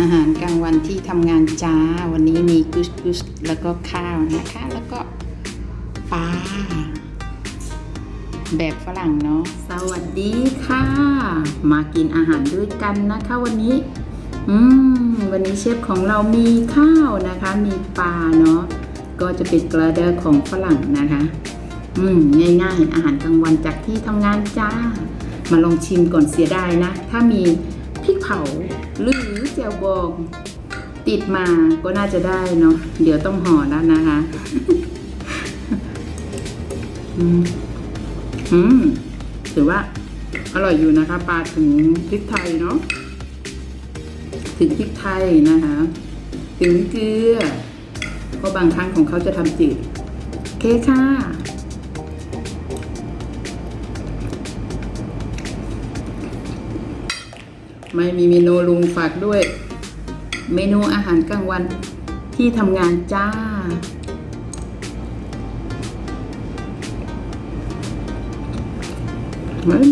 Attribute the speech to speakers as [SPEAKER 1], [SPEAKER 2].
[SPEAKER 1] อาหารกลางวันที่ทำงานจ้า วันนี้มีกุสกุสแล้วก็ข้าวนะคะ แล้วก็ปลาแบบฝรั่งเนาะ สวัสดีค่ะ มากินอาหารด้วยกันนะคะ วันนี้ อืม วันนี้เชฟของเรามีข้าวนะคะ มีปลาเนาะ ก็จะเป็นกระเดอของฝรั่งนะคะ อืม ง่ายๆ อาหารกลางวันจากที่ทำงานจ้า มาลองชิมก่อนเสียดายนะ ถ้ามี พริกเผาหรือเจียวบองติดมาก็น่าจะได้เนาะเดี๋ยวต้องห่อแล้วนะคะอืมอืมถือว่าอร่อยอยู่นะคะ ปลาถึงพริกไทยเนาะถึงพริกไทยนะคะ ถึงเกลือเพราะบางครั้งของเขาจะทำจืดเคค่ะ ไม่มีเมนูลุงฝากด้วย เมนูอาหารกลางวันที่ทำงานจ้าบ๊ายบาย